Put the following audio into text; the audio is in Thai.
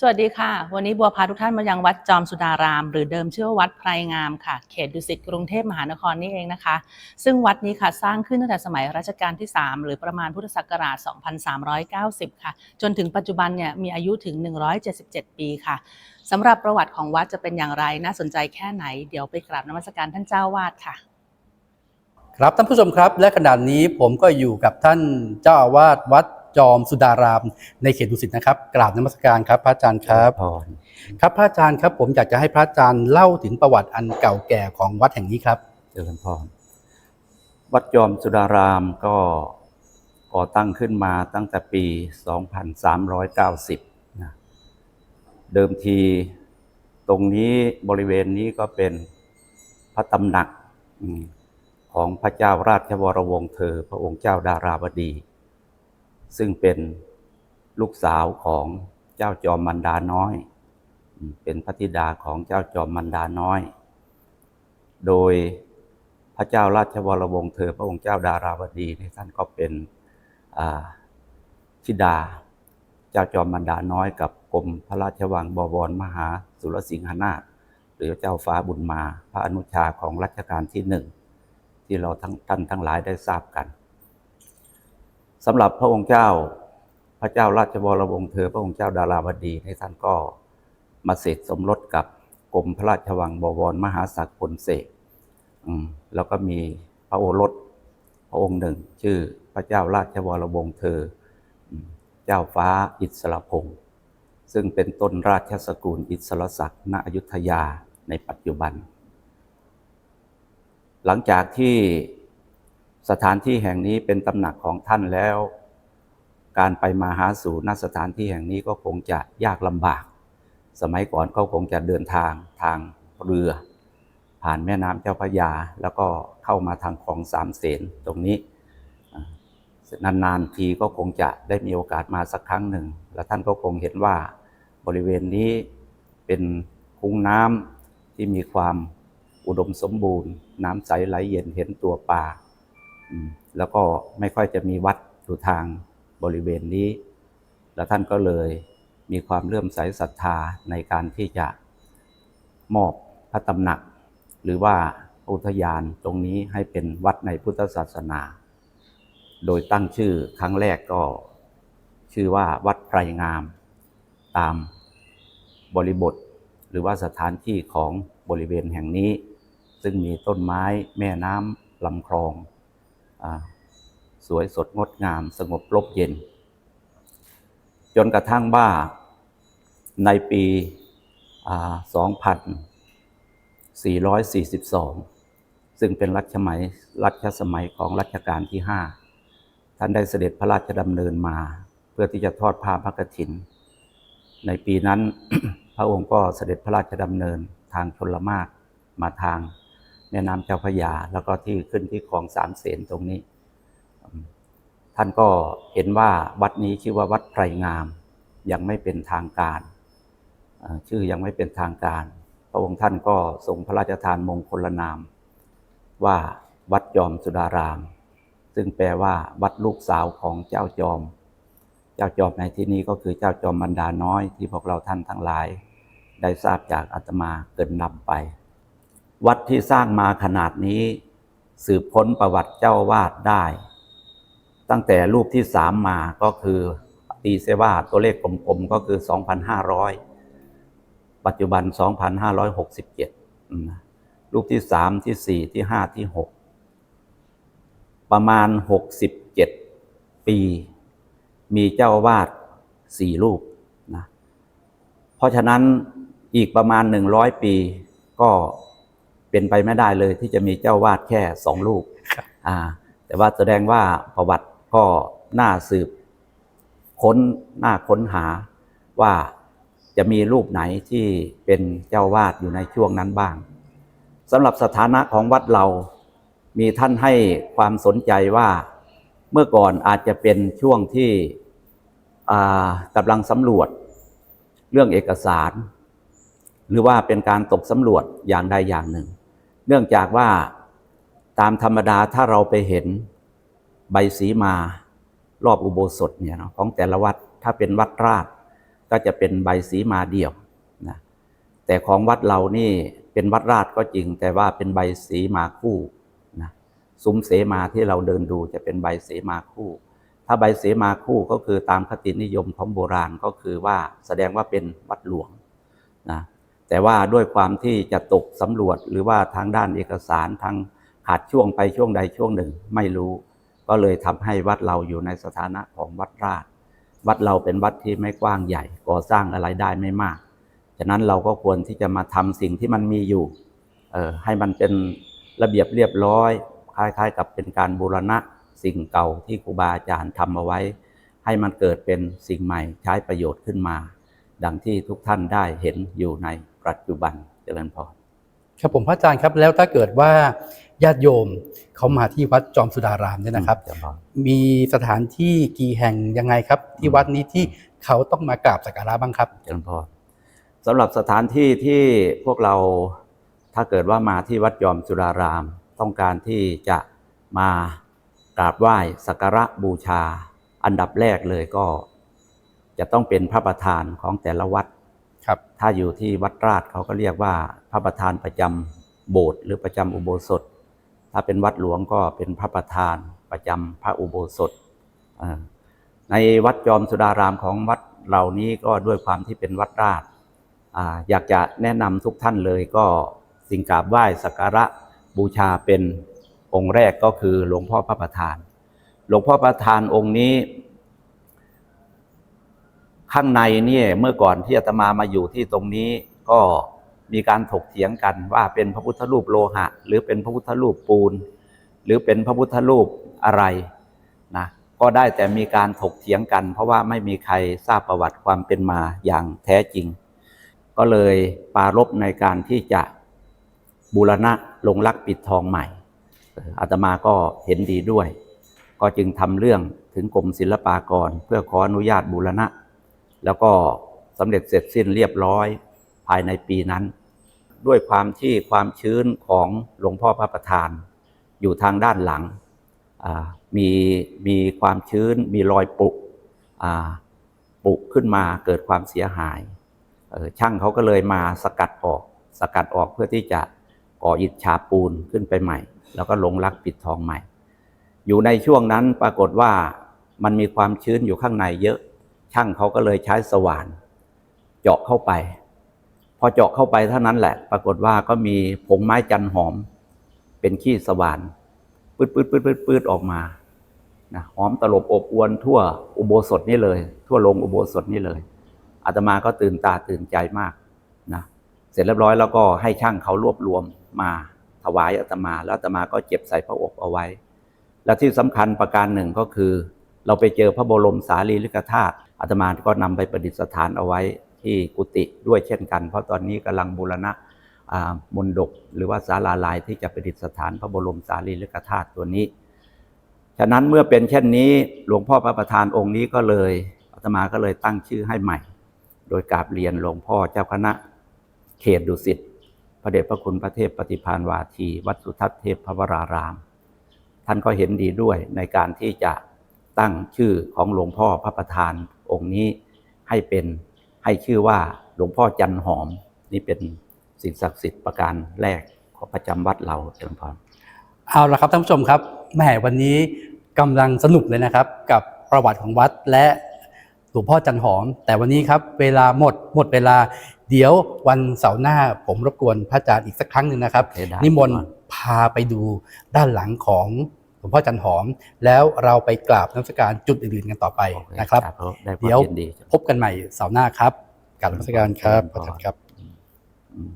สวัสดีค่ะ วันนี้บัวพาทุกท่านมายังวัดจอมสุดาราม หรือเดิมชื่อว่าวัดไพรงามค่ะ เขตดุสิตกรุงเทพมหานครนี่เองนะคะ ซึ่งวัดนี้ค่ะสร้างขึ้นตั้งแต่สมัยรัชกาลที่ 3 หรือประมาณพุทธศักราช 2390 ค่ะ จนถึงปัจจุบันเนี่ยมีอายุถึง 177 ปีค่ะสำหรับประวัติของวัดจะเป็นอย่างไรน่าสนใจแค่ไหน เดี๋ยวไปกราบนมัสการท่านเจ้าวาดค่ะ ครับท่านผู้ชมครับและขณะนี้ผมก็อยู่กับท่านเจ้าอาวาสวัด จอมสุดาราม ในเขตดุสิตนะครับกราบนมัสการครับพระอาจารย์ครับพรครับพระอาจารย์ครับ ผมอยากจะให้พระอาจารย์เล่าถึงประวัติอันเก่าแก่ของวัดแห่งนี้ครับเจริญพรวัดยอมสุดารามก็ก่อตั้งขึ้นมาตั้งแต่ปี 2390นะเดิมทีตรงนี้บริเวณนี้ก็เป็นพระตำหนักอืมของพระเจ้าราชวรวงศ์เธอ พระองค์เจ้าดาราวดี ซึ่งเป็นลูกสาวของเจ้าจอมมันดาน้อย เป็นพระธิดาของเจ้าจอมมันดาน้อย โดยพระเจ้าราชวรวงศ์เธอพระองค์เจ้าดาราวดีนี่ท่านก็เป็นธิดา เจ้าจอมมันดาน้อยกับกรมพระราชวังบวรมหาสุรสิงหนาถหรือเจ้าฟ้าบุญมา พระอนุชาของรัชกาลที่หนึ่งที่เราทั้งท่านทั้งหลายได้ทราบกัน สำหรับพระองค์เจ้า พระเจ้าราชวรวงศ์เธอ พระองค์เจ้าดาราวดีในท่านก็มาเสร็จสมรสกับกรมพระราชวังบวรมหาศักดิ์ผลเสกแล้วก็มีพระโอรสพระองค์หนึ่ง ชื่อพระเจ้าราชวรวงศ์เธอ เจ้าฟ้าอิสระพงศ์ซึ่งเป็นต้นราชสกุลอิสรศักดิ์ณอยุธยาในปัจจุบัน หลังจากที่ สถานที่แห่งนี้เป็นตำหนักของท่านแล้ว การไปมาหาสู่ณสถานที่แห่งนี้ก็คงจะยากลำบาก สมัยก่อนก็คงจะเดินทางทางเรือ ผ่านแม่น้ำเจ้าพระยา แล้วก็เข้ามาทางคลองสามเสนตรงนี้นานๆทีก็คงจะได้มีโอกาสมาสักครั้งหนึ่ง แล้วท่านก็คงเห็นว่าบริเวณนี้เป็นคุ้งน้ำที่มีความอุดมสมบูรณ์ น้ำใสไหลเย็นเห็นตัวปลา แล้วก็ไม่ค่อยจะมีวัดอยู่ทางบริเวณนี้ แล้วท่านก็เลยมีความเลื่อมใสศรัทธาในการที่จะมอบพระตำหนัก หรือว่าอุทยานตรงนี้ให้เป็นวัดในพุทธศาสนา โดยตั้งชื่อครั้งแรกก็ชื่อว่าวัดไพรงาม ตามบริบท หรือว่าสถานที่ของบริเวณแห่งนี้ ซึ่งมีต้นไม้แม่น้ำลำคลอง สวยสดงดงาม สงบร่มเย็น จนกระทั่งว่าในปี 2442 ซึ่งเป็นรัชสมัยรัชสมัยของรัชกาลที่ 5 ท่านได้เสด็จพระราชดำเนินมา เพื่อที่จะทอดผ้าพระกฐิน ในปีนั้นพระองค์ก็เสด็จพระราชดำเนินทางชนละมากมาทาง แม่น้ำเจ้าพระยา แล้วก็ที่ขึ้นที่คลองสามเสนตรงนี้ ท่านก็เห็นว่าวัดนี้ชื่อว่าวัดไพรงาม ยังไม่เป็นทางการ ชื่อยังไม่เป็นทางการ พระองค์ท่านก็ทรงพระราชทานมงคลนาม ว่าวัดจอมสุดาราม ซึ่งแปลว่าวัดลูกสาวของเจ้าจอม เจ้าจอมในที่นี้ก็คือเจ้าจอมบรรดาน้อยที่พวกเราท่านทั้งหลาย ได้ทราบจากอาตมาเกินนำไป วัดที่สร้างมาขนาดนี้ สืบค้นประวัติเจ้าวาดได้ ตั้งแต่รูปที่สามมาก็คือตีเซว่าตัวเลขกลมๆก็คือ 2,500 ปัจจุบัน 2,567อืมรูปที่สามที่สี่ที่ห้าที่หกประมาณ 67 ปี มีเจ้าอาวาดสี่รูปนะเพราะฉะนั้นอีกประมาณ 100 ปีก็ เป็นไปไม่ได้เลยที่จะมีเจ้าวาดแค่สองรูปอ่า แต่ว่าแสดงว่าประวัติก็น่าสืบ ค้นน่าค้นหาว่าจะมีรูปไหนที่เป็นเจ้าวาดอยู่ในช่วงนั้นบ้างสำหรับสถานะของวัดเรา มีท่านให้ความสนใจว่าเมื่อก่อนอาจจะเป็นช่วงที่อ่ากำลังสำรวจเรื่องเอกสาร หรือว่าเป็นการตกสำรวจอย่างใดอย่างหนึ่ง เนื่องจากว่าตามธรรมดาถ้าเราไปเห็นใบสีมารอบอุโบสถเนี่ยนะของแต่ละวัดถ้าเป็นวัดราชกก็จะเป็นใบสีมาเดี่ยวนะแต่ของวัดเรานี่เป็นวัดราชก็จริง แต่ว่าเป็นใบสีมาคู่นะซุ้มเสมาที่เราเดินดูจะเป็นใบเสมาคู่ ถ้าใบเสมาคู่ก็คือตามคตินิยมของโบราณก็คือว่าแสดงว่าเป็นวัดหลวงนะ แต่ว่าด้วยความที่จะตกสำรวจหรือว่าทางด้านเอกสารทางขาดช่วงไปช่วงใดช่วงหนึ่งไม่รู้ ก็เลยทำให้วัดเราอยู่ในสถานะของวัดราช วัดเราเป็นวัดที่ไม่กว้างใหญ่ ก่อสร้างอะไรได้ไม่มาก ฉะนั้นเราก็ควรที่จะมาทำสิ่งที่มันมีอยู่เออให้มันเป็นระเบียบเรียบร้อยคล้ายๆ กับเป็นการบูรณะสิ่งเก่าที่ครูบาอาจารย์ทำเอาไว้ ให้มันเกิดเป็นสิ่งใหม่ใช้ประโยชน์ขึ้นมา ดังที่ทุกท่านได้เห็นอยู่ใน ปัจจุบันเจริญพรครับผมพระอาจารย์ครับแล้วถ้าเกิดว่าญาติโยมเขามาที่วัดจอมสุดารามเนี่ยนะครับเจริญพรมีสถานที่กี่แห่งยังไงครับ ที่วัดนี้ที่เขาต้องมากราบสักการะบ้างครับเจริญพรสำหรับสถานที่ที่พวกเราถ้าเกิดว่ามาที่วัดยอมจุฬาราม ต้องการที่จะมากราบไหว้สักการะบูชา อันดับแรกเลยก็ จะต้องเป็นพระประธานของแต่ละวัด ครับถ้าอยู่ที่วัดราชเขาก็เรียกว่าพระประธานประจำโบสถ์หรือประจำอุโบสถ ถ้าเป็นวัดหลวงก็เป็นพระประธานประจำพระอุโบสถ ในวัดจอมสุดารามของวัดเหล่านี้ก็ด้วยความที่เป็นวัดราชออยากจะแนะนำทุกท่านเลยก็สิ่งกราบไหว้สักการะบูชาเป็นองค์แรกก็คือหลวงพ่อพระประธาน หลวงพ่อประธานองค์นี้ ข้างในเนี่ยเมื่อก่อนที่อาตมามาอยู่ที่ตรงนี้ก็มีการถกเถียงกันว่าเป็นพระพุทธรูปโลหะ หรือเป็นพระพุทธรูปปูน หรือเป็นพระพุทธรูปอะไรนะก็ได้แต่มีการถกเถียงกัน เพราะว่าไม่มีใครทราบประวัติความเป็นมาอย่างแท้จริง ก็เลยปารบในการที่จะบูรณะลงรักปิดทองใหม่อาตมาก็เห็นดีด้วย ก็จึงทำเรื่องถึงกรมศิลปากร เพื่อขออนุญาตบูรณะ แล้วก็สำเร็จเสร็จสิ้นเรียบร้อยภายในปีนั้น ด้วยความที่ความชื้นของหลวงพ่อพระประธาน อยู่ทางด้านหลังมีมีความชื้นมีรอยปุอ่าปุกขึ้นมาเกิดความเสียหายช่างเขาก็เลยมาสกัดออกสกัดออกเพื่อที่จะก่ออิฐฉาปูนขึ้นไปใหม่ แล้วก็ลงรักปิดทองใหม่ อยู่ในช่วงนั้นปรากฏว่ามันมีความชื้นอยู่ข้างในเยอะ ช่างเขาก็เลยใช้สว่าน เจาะเข้าไป พอเจาะเข้าไปเท่านั้นแหละ ปรากฏว่าก็มีผงไม้จันหอม เป็นขี้สว่านปืดปืดปืดปืดปืดออกมานะหอมตลบอบอวนทั่วอุโบสถนี่เลย ทั่วลงอุโบสถนี่เลยอาตมาก็ตื่นตาตื่นใจมากนะเสร็จเรียบร้อยแล้วก็ให้ช่างเขารวบรวมมาถวายอาตมาแล้วอาตมาก็เก็บใส่พระอบเอาไว้ และที่สำคัญประการหนึ่งก็คือ เราไปเจอพระบรมสารีริกธาตุ อาตมาก็นำไปประดิษฐานเอาไว้ที่กุฏิด้วยเช่นกัน เพราะตอนนี้กำลังบูรณะมนดกหรือว่าศาลาลายที่จะประดิษฐานพระบรมสารีริกธาตุตัวนี้ ฉะนั้นเมื่อเป็นเช่นนี้หลวงพ่อพระประธานองค์นี้ก็เลยอาตมาก็เลยตั้งชื่อให้ใหม่ โดยกราบเรียนหลวงพ่อเจ้าคณะเขตดุสิตพระเดชพระคุณพระเทพปฏิพานวาที วัดสุทัศน์เทพพระวราราม ท่านก็เห็นดีด้วยในการที่จะตั้งชื่อของหลวงพ่อพระประธาน องค์นี้ให้เป็นให้ชื่อว่าหลวงพ่อจันหอม นี่เป็นสิ่งศักดิ์สิทธิ์ประการแรกของประจำวัดเราเจริญพรเอาละครับท่านผู้ชมครับแหมวันนี้กำลังสนุกเลยนะครับ กับประวัติของวัดและหลวงพ่อจันหอม แต่วันนี้ครับเวลาหมดหมดเวลาเดี๋ยววันเสาร์หน้าผมรบกวนพระอาจารย์อีกสักครั้งหนึ่งนะครับโอเคได้นิมนต์พาไปดูด้านหลังของห ลวงพ่อจันหอม แล้วเราไปกราบนมัสการจุดอื่นๆกันต่อไปโอเนะครับได้ความเดี๋ยวนดีพบกันใหม่เสาร์หน้าครับกราบนมัสการครับพระอาจารย์ครับอืม